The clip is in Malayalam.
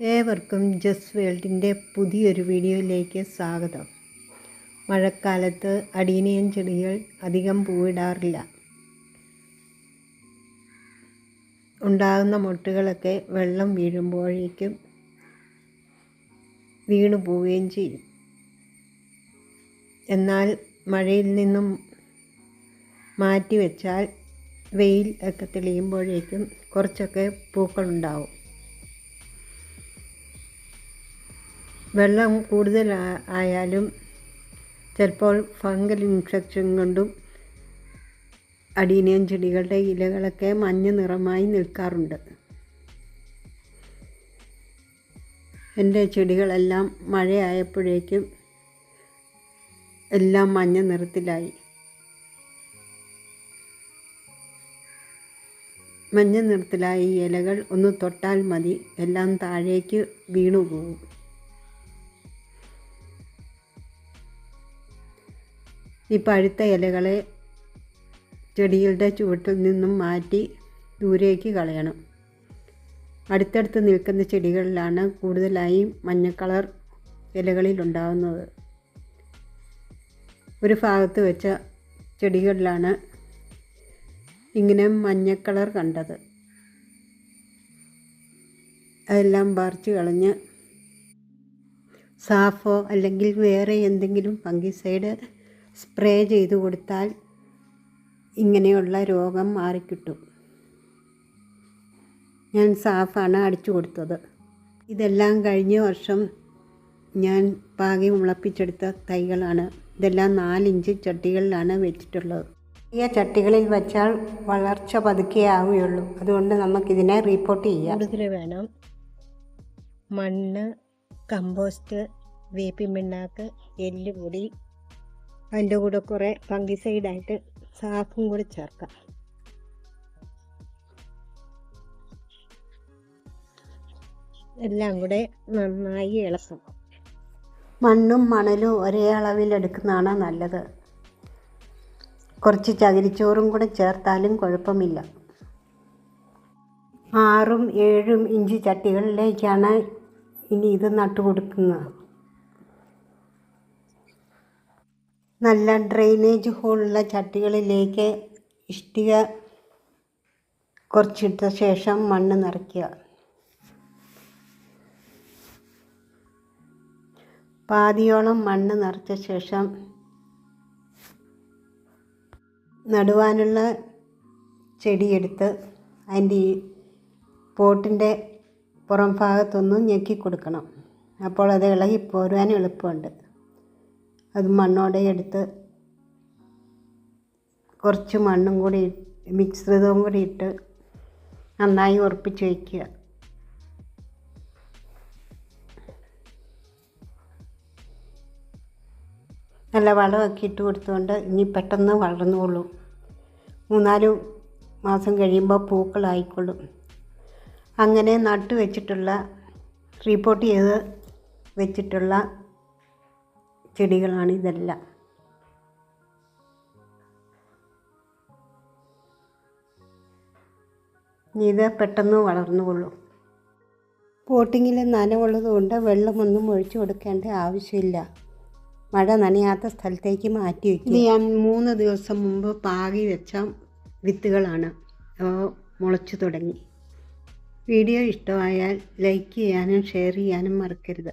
ഏവർക്കും ജസ് വേൾഡിന്റെ പുതിയൊരു വീഡിയോയിലേക്ക് സ്വാഗതം. മഴക്കാലത്ത് അടീനിയൻ ചെടികൾ അധികം പൂവിടാറില്ല. ഉണ്ടാകുന്ന മുട്ടുകളൊക്കെ വെള്ളം വീഴുമ്പോഴേക്കും വീണു പോവുകയും ചെയ്യും. എന്നാൽ മഴയിൽ നിന്നും മാറ്റി വെച്ചാൽ വെയിൽ ഒക്കെ തെളിയുമ്പോഴേക്കും കുറച്ചൊക്കെ പൂക്കളുണ്ടാവും. വെള്ളം കൂടുതൽ ആയാലും ചിലപ്പോൾ ഫംഗൽ ഇൻഫെക്ഷൻ കൊണ്ടും അടീനിയം ചെടികളുടെ ഇലകളൊക്കെ മഞ്ഞ നിറമായി നിൽക്കാറുണ്ട്. എന്റെ ചെടികളെല്ലാം മഴയായപ്പോഴേക്കും എല്ലാം മഞ്ഞ നിറത്തിലായി. മഞ്ഞ നിറത്തിലായ ഇലകൾ ഒന്ന് തൊട്ടാൽ മതി. എല്ലാം താഴേക്ക് വീണു പോകും ഈ പഴുത്ത ഇലകളെ ചെടികളുടെ ചുവട്ടിൽ നിന്നും മാറ്റി ദൂരേക്ക് കളയണം. അടുത്തടുത്ത് നിൽക്കുന്ന ചെടികളിലാണ് കൂടുതലായും മഞ്ഞ കളർ ഇലകളിലുണ്ടാകുന്നത് ഒരു ഭാഗത്ത് വെച്ച ചെടികളിലാണ് ഇങ്ങനെ മഞ്ഞ കളർ കണ്ടത്. അതെല്ലാം പറിച്ച് കളഞ്ഞ് സാഫോ അല്ലെങ്കിൽ വേറെ എന്തെങ്കിലും ഫംഗിസൈഡ് സ്പ്രേ ചെയ്ത് കൊടുത്താൽ ഇങ്ങനെയുള്ള രോഗം മാറിക്കിട്ടും. ഞാൻ സാഫാണ് അടിച്ചു കൊടുത്തത്. ഇതെല്ലാം കഴിഞ്ഞ വർഷം ഞാൻ പാകി മുളപ്പിച്ചെടുത്ത തൈകളാണ്. ഇതെല്ലാം നാലിഞ്ച് ചട്ടികളിലാണ് വെച്ചിട്ടുള്ളത്. ഈ ചട്ടികളിൽ വെച്ചാൽ വളർച്ച പതുക്കെ ആവുകയുള്ളൂ. അതുകൊണ്ട് നമുക്കിതിനെ റിപ്പോർട്ട് ചെയ്യാം. കൂടുതൽ വേണം. മണ്ണ് കമ്പോസ്റ്റ് വേപ്പിൻ പിണ്ണാക്ക് എല്ലുപൊടി അതിന്റെ കൂടെ കുറേ ഫംഗിസൈഡായിട്ട് സാഫും കൂടി ചേർക്കാം. എല്ലാം കൂടെ നന്നായി ഇളക്കണം മണ്ണും മണലും ഒരേ അളവിലെടുക്കുന്നതാണ് നല്ലത്. കുറച്ച് ചകിരിച്ചോറും കൂടെ ചേർത്താലും കുഴപ്പമില്ല. ആറും ഏഴും ഇഞ്ച് ചട്ടികളിലേക്കാണ് ഇനി ഇത് നട്ടു കൊടുക്കുന്നത് നല്ല ഡ്രെയിനേജ് ഹോളുള്ള ചട്ടികളിലേക്ക് ഇഷ്ടിക കുറച്ചിട്ട ശേഷം മണ്ണ് നിറയ്ക്കുക. പാതിയോളം മണ്ണ് നിറച്ച ശേഷം നടുവാനുള്ള ചെടിയെടുത്ത് അതിന്റെ പോട്ടിന്റെ പുറം ഭാഗത്തൊന്നും ഞെക്കി കൊടുക്കണം അപ്പോൾ അത് ഇളകി പോരുവാൻ എളുപ്പമുണ്ട്. അത് മണ്ണോടെ എടുത്ത് കുറച്ച് മണ്ണും കൂടി മിശ്രിതവും കൂടി ഇട്ട് നന്നായി ഉറപ്പിച്ച് വയ്ക്കുക. നല്ല വളമൊക്കെ ഇട്ട് കൊടുത്തുകൊണ്ട് ഇനി പെട്ടെന്ന് വളർന്നുകൊള്ളും മൂന്നാൽ മാസം കഴിയുമ്പോൾ പൂക്കളായിക്കൊള്ളും. അങ്ങനെ നട്ടു വെച്ചിട്ടുള്ള റിപ്പോർട്ട് ചെയ്ത് വെച്ചിട്ടുള്ള ചെടികളാണ് ഇതെല്ലാം. ഇത് പെട്ടെന്ന് വളർന്നുകൊള്ളും. പോട്ടിങ്ങിൽ നനവുള്ളത് കൊണ്ട് വെള്ളമൊന്നും ഒഴിച്ചു കൊടുക്കേണ്ട ആവശ്യമില്ല. മഴ നനയാത്ത സ്ഥലത്തേക്ക് മാറ്റി വയ്ക്കും. ഞാൻ മൂന്ന് ദിവസം മുമ്പ് പാകി വെച്ച വിത്തുകളാണ്. മുളച്ചു തുടങ്ങി. വീഡിയോ ഇഷ്ടമായാൽ ലൈക്ക് ചെയ്യാനും ഷെയർ ചെയ്യാനും മറക്കരുത്.